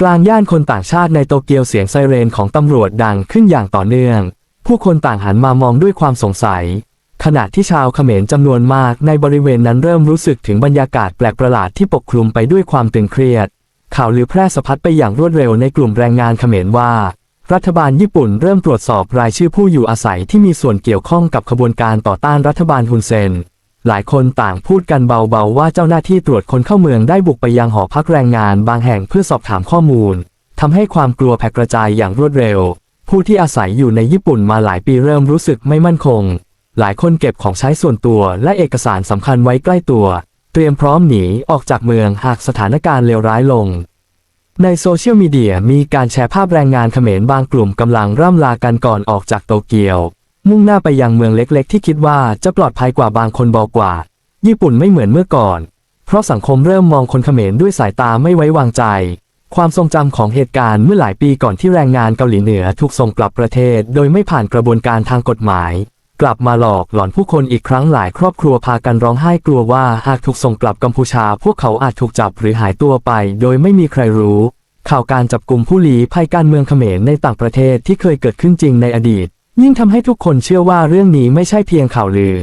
กลางย่านคนต่างชาติในโตเกียวเสียงไซเรนของตำรวจดังขึ้นอย่างต่อเนื่อง ผู้คนต่างหันมามองด้วยความสงสัย ขณะที่ชาวเขมรจำนวนมากในบริเวณนั้นเริ่มรู้สึกถึงบรรยากาศแปลกประหลาดที่ปกคลุมไปด้วยความตึงเครียด ข่าวลือแพร่สะพัดไปอย่างรวดเร็วในกลุ่มแรงงานเขมรว่า รัฐบาลญี่ปุ่นเริ่มตรวจสอบรายชื่อผู้อยู่อาศัยที่มีส่วนเกี่ยวข้องกับขบวนการต่อต้านรัฐบาลฮุนเซน หลายคนต่างพูดกันเบาๆว่าเจ้าหน้าที่ตรวจคนเข้าเมืองได้บุกไปยังหอพักแรงงานบางแห่งเพื่อสอบถามข้อมูลทำให้ความกลัวแพร่กระจายอย่างรวดเร็ว ผู้ที่อาศัยอยู่ในญี่ปุ่นมาหลายปีเริ่มรู้สึกไม่มั่นคง หลายคนเก็บของใช้ส่วนตัวและเอกสารสำคัญไว้ใกล้ตัว เตรียมพร้อมหนีออกจากเมืองหากสถานการณ์เลวร้ายลงในโซเชียลมีเดียมีการแชร์ภาพแรงงานเขมรบางกลุ่มกำลังร่ำลากันก่อนออกจากโตเกียว มุ่งหน้าไปยังเมืองเล็กๆ ที่คิดว่าจะปลอดภัยกว่าบางคนบอกกว่า ญี่ปุ่นไม่เหมือนเมื่อก่อน เพราะสังคมเริ่มมองคนเขมรด้วยสายตาไม่ไว้วางใจ ความทรงจำของเหตุการณ์เมื่อหลายปีก่อนที่แรงงานเกาหลีเหนือถูกส่งกลับประเทศ โดยไม่ผ่านกระบวนการทางกฎหมาย กลับมาหลอกหลอนผู้คนอีกครั้งหลายครอบครัวพากันร้องไห้กลัวว่าหากถูกส่งกลับกัมพูชา พวกเขาอาจถูกจับหรือหายตัวไป โดยไม่มีใครรู้ข่าวการจับกลุ่มผู้ลี้ภัยการเมืองเขมรในต่างประเทศที่เคยเกิดขึ้นจริงในอดีต ยิ่งทำให้ทุกคนเชื่อว่าเรื่องนี้ไม่ใช่เพียงข่าวลือ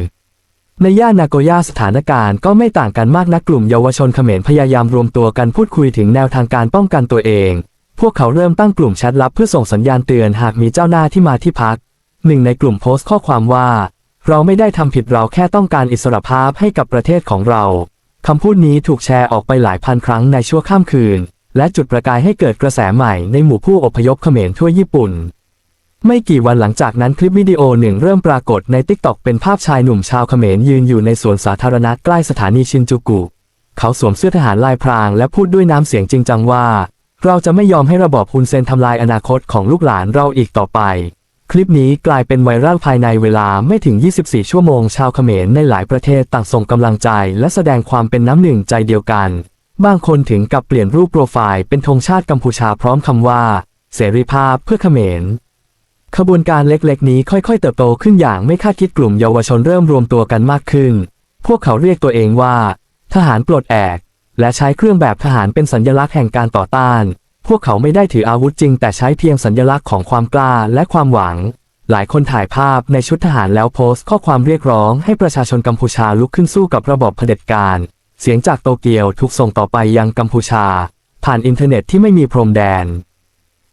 ในย่านนาโกย่าสถานการณ์ก็ไม่ต่างกันมากนักกลุ่มเยาวชนเขมรพยายามรวมตัวกันพูดคุยถึงแนวทางการป้องกันตัวเอง พวกเขาเริ่มตั้งกลุ่มแชทลับเพื่อส่งสัญญาณเตือนหากมีเจ้าหน้าที่มาที่พัก หนึ่งในกลุ่มโพสต์ข้อความว่า เราไม่ได้ทำผิดเราแค่ต้องการอิสรภาพให้กับประเทศของเราคำพูดนี้ถูกแชร์ออกไปหลายพันครั้งในชั่วข้ามคืน และจุดประกายให้เกิดกระแสใหม่ในหมู่ผู้อพยพเขมรทั่วญี่ปุ่น ไม่กี่วันหลังจากนั้นคลิปวิดีโอหนึ่งเริ่มปรากฏในติ๊กต็อกเป็นภาพชายหนุ่มชาวเขมรยืนอยู่ในสวนสาธารณะใกล้สถานีชินจูกุ เขาสวมเสื้อทหารลายพรางและพูดด้วยน้ำเสียงจริงจังว่า เราจะไม่ยอมให้ระบอบฮุนเซนทำลายอนาคตของลูกหลานเราอีกต่อไป คลิปนี้กลายเป็นไวรัลภายในเวลาไม่ถึง 24 ชั่วโมง ชาวเขมรในหลายประเทศต่างส่งกำลังใจ และแสดงความเป็นน้ำหนึ่งใจเดียวกัน บางคนถึงกับเปลี่ยนรูปโปรไฟล์เป็นธงชาติกัมพูชาพร้อมคำว่า เสรีภาพเพื่อเขมร ขบวนการเล็กๆ นี้ค่อยๆ เติบโตขึ้นอย่างไม่คาดคิดกลุ่มเยาวชนเริ่มรวมตัวกันมากขึ้น พวกเขาเรียกตัวเองว่า ทหารปลดแอก และใช้เครื่องแบบทหารเป็นสัญลักษณ์แห่งการต่อต้าน พวกเขาไม่ได้ถืออาวุธจริง แต่ใช้เพียงสัญลักษณ์ของความกล้าและความหวัง หลายคนถ่ายภาพในชุดทหารแล้วโพสต์ข้อความเรียกร้องให้ประชาชนกัมพูชาลุกขึ้นสู้กับระบอบเผด็จการ เสียงจากโตเกียวถูกส่งต่อไปยังกัมพูชา ผ่านอินเทอร์เน็ตที่ไม่มีพรมแดน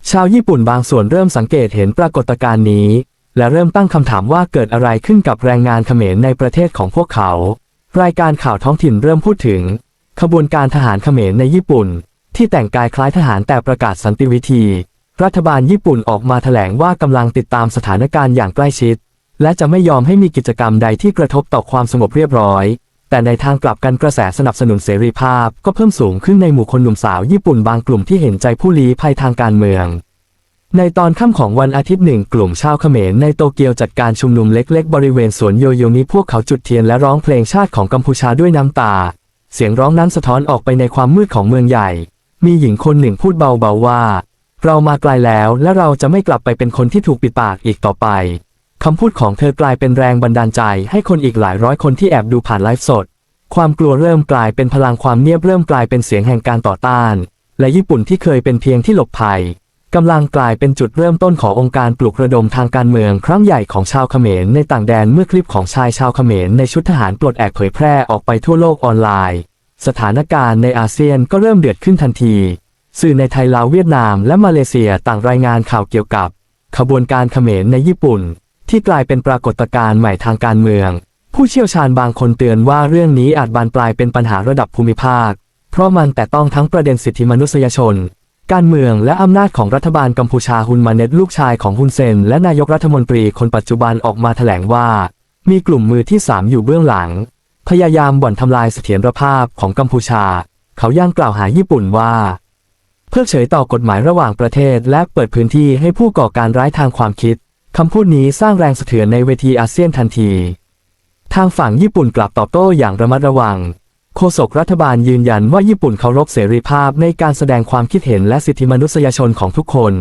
ชาวญี่ปุ่นบางส่วนเริ่มสังเกตเห็นปรากฏการณ์นี้ และเริ่มตั้งคำถามว่าเกิดอะไรขึ้นกับแรงงานเขมรในประเทศของพวกเขา รายการข่าวท้องถิ่นเริ่มพูดถึง ขบวนการทหารเขมรในญี่ปุ่น ที่แต่งกายคล้ายทหารแต่ประกาศสันติวิธี รัฐบาลญี่ปุ่นออกมาแถลงว่ากำลังติดตามสถานการณ์อย่างใกล้ชิด และจะไม่ยอมให้มีกิจกรรมใดที่กระทบต่อความสงบเรียบร้อย แต่ในทางกลับกันกระแสสนับสนุนเสรีภาพก็เพิ่มสูงขึ้นในหมู่คนหนุ่มสาวญี่ปุ่นบางกลุ่มที่เห็นใจผู้ลี้ภัยทางการเมือง ในตอนค่ำของวันอาทิตย์หนึ่งกลุ่มชาวเขมรในโตเกียวจัดการชุมนุมเล็กๆ บริเวณสวนโยโยมิพวกเขาจุดเทียนและร้องเพลงชาติของกัมพูชาด้วยน้ำตา เสียงร้องนั้นสะท้อนออกไปในความมืดของเมืองใหญ่ มีหญิงคนหนึ่งพูดเบาๆว่า เรามาไกลแล้วและเราจะไม่กลับไปเป็นคนที่ถูกปิดปากอีกต่อไป คำพูดของเธอกลายเป็นแรงบันดาลใจให้คนอีกหลายร้อยคนที่แอบดูผ่านไลฟ์สด ความกลัวเริ่มกลายเป็นพลังความเงียบเริ่มกลายเป็นเสียงแห่งการต่อต้าน และญี่ปุ่นที่เคยเป็นเพียงที่หลบภัยกำลังกลายเป็นจุดเริ่มต้นขององค์การปลุกระดมทางการเมืองครั้งใหญ่ของชาวเขมรในต่างแดนเมื่อคลิปของชายชาวเขมรในชุดทหารปลดแอกเผยแพร่ออกไปทั่วโลกออนไลน์ สถานการณ์ในอาเซียนก็เริ่มเดือดขึ้นทันที สื่อในไทยลาวเวียดนามและมาเลเซียต่างรายงานข่าวเกี่ยวกับ ขบวนการเขมรในญี่ปุ่น ที่กลายเป็นปรากฏการณ์ใหม่ทางการเมือง ผู้เชี่ยวชาญบางคนเตือนว่าเรื่องนี้อาจบานปลายเป็นปัญหาระดับภูมิภาค เพราะมันแต่ต้องทั้งประเด็นสิทธิมนุษยชน การเมืองและอำนาจของรัฐบาลกัมพูชาฮุนมาเน็ตลูกชายของฮุนเซน และนายกรัฐมนตรีคนปัจจุบันออกมาแถลงว่า มีกลุ่มมือที่สามอยู่เบื้องหลัง พยายามบ่อนทำลายเสถียรภาพของกัมพูชา เขาย่างกล่าวหาญี่ปุ่นว่าเพิกเฉยต่อกฎหมายระหว่างประเทศและเปิดพื้นที่ให้ผู้ก่อการร้ายทางความคิด คำพูดนี้สร้างแรงสะเทือนในเวทีอาเซียนทันที ทางฝั่งญี่ปุ่นกลับตอบโต้อย่างระมัดระวัง โฆษกรัฐบาลยืนยันว่าญี่ปุ่นเคารพเสรีภาพในการแสดงความคิดเห็นและสิทธิมนุษยชนของทุกคน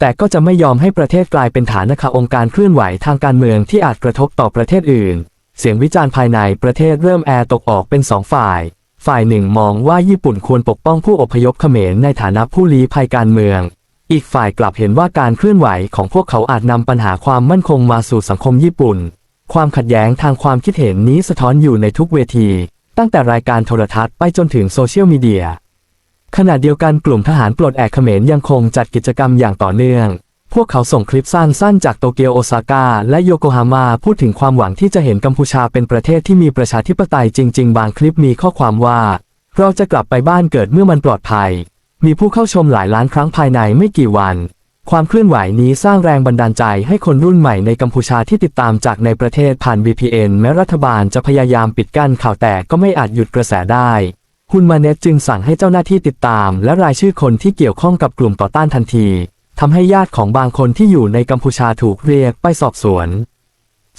แต่ก็จะไม่ยอมให้ประเทศกลายเป็นฐานนะคะองค์การเคลื่อนไหวทางการเมืองที่อาจกระทบต่อประเทศอื่น เสียงวิจารณ์ภายในประเทศเริ่มแอร์ตกออกเป็นสองฝ่าย ฝ่ายหนึ่งมองว่าญี่ปุ่นควรปกป้องผู้อพยพเขมรในฐานะผู้ลี้ภัยการเมือง อีกฝ่ายกลับเห็นว่าการเคลื่อนไหวของพวกเขาอาจนำปัญหาความมั่นคงมาสู่สังคมญี่ปุ่น ความขัดแย้งทางความคิดเห็นนี้สะท้อนอยู่ในทุกเวที ตั้งแต่รายการโทรทัศน์ไปจนถึงโซเชียลมีเดียขณะเดียวกันกลุ่มทหารปลดแอกเขมรยังคงจัดกิจกรรมอย่างต่อเนื่อง พวกเขาส่งคลิปสั้นๆ จากโตเกียวโอซาก้าและโยโกฮาม่าพูดถึงความหวังที่จะเห็นกัมพูชาเป็นประเทศที่มีประชาธิปไตยจริง ๆ บางคลิปมีข้อความว่า เราจะกลับไปบ้านเกิดเมื่อมันปลอดภัย มีผู้เข้าชมหลายล้านครั้งภายในไม่กี่วัน ความเคลื่อนไหวนี้สร้างแรงบันดาลใจให้คนรุ่นใหม่ในกัมพูชาที่ติดตามจากในประเทศผ่าน VPN แม้รัฐบาลจะพยายามปิดกั้นข่าวแต่ก็ไม่อาจหยุดกระแสได้ฮุนมาเนตจึงสั่งให้เจ้าหน้าที่ติดตาม และรายชื่อคนที่เกี่ยวข้องกับกลุ่มต่อต้านทันทีทำให้ญาติของบางคนที่อยู่ในกัมพูชาถูกเรียกไปสอบสวน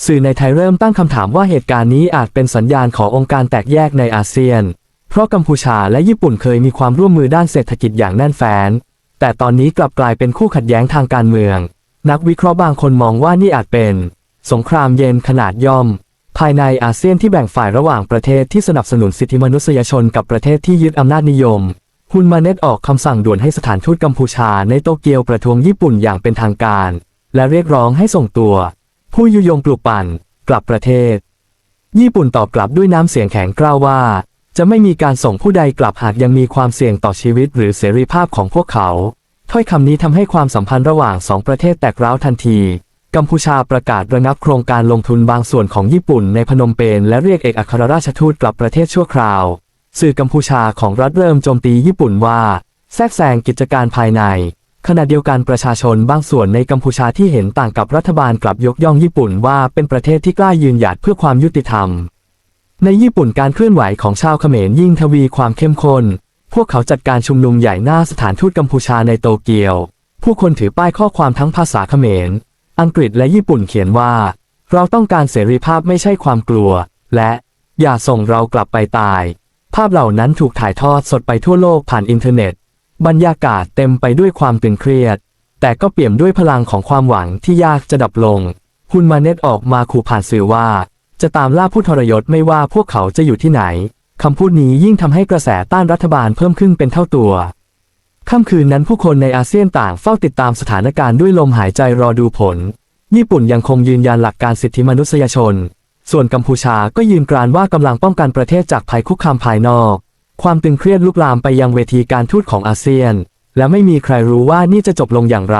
สื่อในไทยเริ่มตั้งคำถามว่าเหตุการณ์นี้อาจเป็นสัญญาณขององค์การแตกแยกในอาเซียน เพราะกัมพูชาและญี่ปุ่นเคยมีความร่วมมือด้านเศรษฐกิจอย่างแน่นแฟ้น แต่ตอนนี้กลับกลายเป็นคู่ขัดแย้งทางการเมือง นักวิเคราะห์บางคนมองว่านี่อาจเป็น สงครามเย็นขนาดย่อม ภายในอาเซียนที่แบ่งฝ่ายระหว่างประเทศที่สนับสนุนสิทธิมนุษยชนกับประเทศที่ยึดอำนาจนิยมฮุนมาเน็ตออกคำสั่งด่วนให้สถานทูตกัมพูชาในโตเกียวประท้วงญี่ปุ่นอย่างเป็นทางการ และเรียกร้องให้ส่งตัว ผู้ยุยงปลุกปั่น กลับประเทศ ญี่ปุ่นตอบกลับด้วยน้ำเสียงแข็งกร้าวว่า จะไม่มีการส่งผู้ใดกลับหากยังมีความเสี่ยงต่อชีวิตหรือเสรีภาพของพวกเขา ถ้อยคำนี้ทำให้ความสัมพันธ์ระหว่างสองประเทศแตกร้าวทันที กัมพูชาประกาศระงับโครงการลงทุนบางส่วนของญี่ปุ่นในพนมเปญและเรียกเอกอัครราชทูตกลับประเทศชั่วคราว สื่อกัมพูชาของรัฐเริ่มโจมตีญี่ปุ่นว่าแทรกแซงกิจการภายใน ขณะเดียวกันประชาชนบางส่วนในกัมพูชาที่เห็นต่างกับรัฐบาลกลับยกย่องญี่ปุ่นว่าเป็นประเทศที่กล้ายืนหยัดเพื่อความยุติธรรม ในญี่ปุ่นการเคลื่อนไหวของชาวเขมรยิ่งทวีความเข้มข้น พวกเขาจัดการชุมนุมใหญ่หน้าสถานทูตกัมพูชาในโตเกียว ผู้คนถือป้ายข้อความทั้งภาษาเขมร อังกฤษและญี่ปุ่นเขียนว่า เราต้องการเสรีภาพไม่ใช่ความกลัว และอย่าส่งเรากลับไปตาย ภาพเหล่านั้นถูกถ่ายทอดสดไปทั่วโลกผ่านอินเทอร์เน็ต บรรยากาศเต็มไปด้วยความตึงเครียด แต่ก็เปี่ยมด้วยพลังของความหวังที่ยากจะดับลงฮุนมาเน็ตออกมาขู่ผ่านสื่อว่า จะตามล่าผู้ทรยศไม่ว่าพวกเขาจะอยู่ที่ไหน คำพูดนี้ยิ่งทำให้กระแสต้านรัฐบาลเพิ่มขึ้นเป็นเท่าตัวค่ำคืนนั้นผู้คนในอาเซียนต่างเฝ้าติดตามสถานการณ์ด้วยลมหายใจรอดูผล ญี่ปุ่นยังคงยืนยันหลักการสิทธิมนุษยชน ส่วนกัมพูชาก็ยืนกรานว่ากำลังป้องกันประเทศจากภัยคุกคามภายนอก ความตึงเครียดลุกลามไปยังเวทีการทูตของอาเซียน และไม่มีใครรู้ว่านี่จะจบลงอย่างไร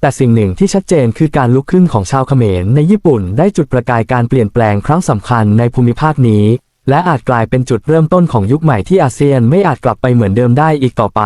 แต่สิ่งหนึ่งที่ชัดเจนคือการลุกขึ้นของชาวเขมรในญี่ปุ่นได้จุดประกายการเปลี่ยนแปลงครั้งสำคัญในภูมิภาคนี้ และอาจกลายเป็นจุดเริ่มต้นของยุคใหม่ที่อาเซียนไม่อาจกลับไปเหมือนเดิมได้อีกต่อไป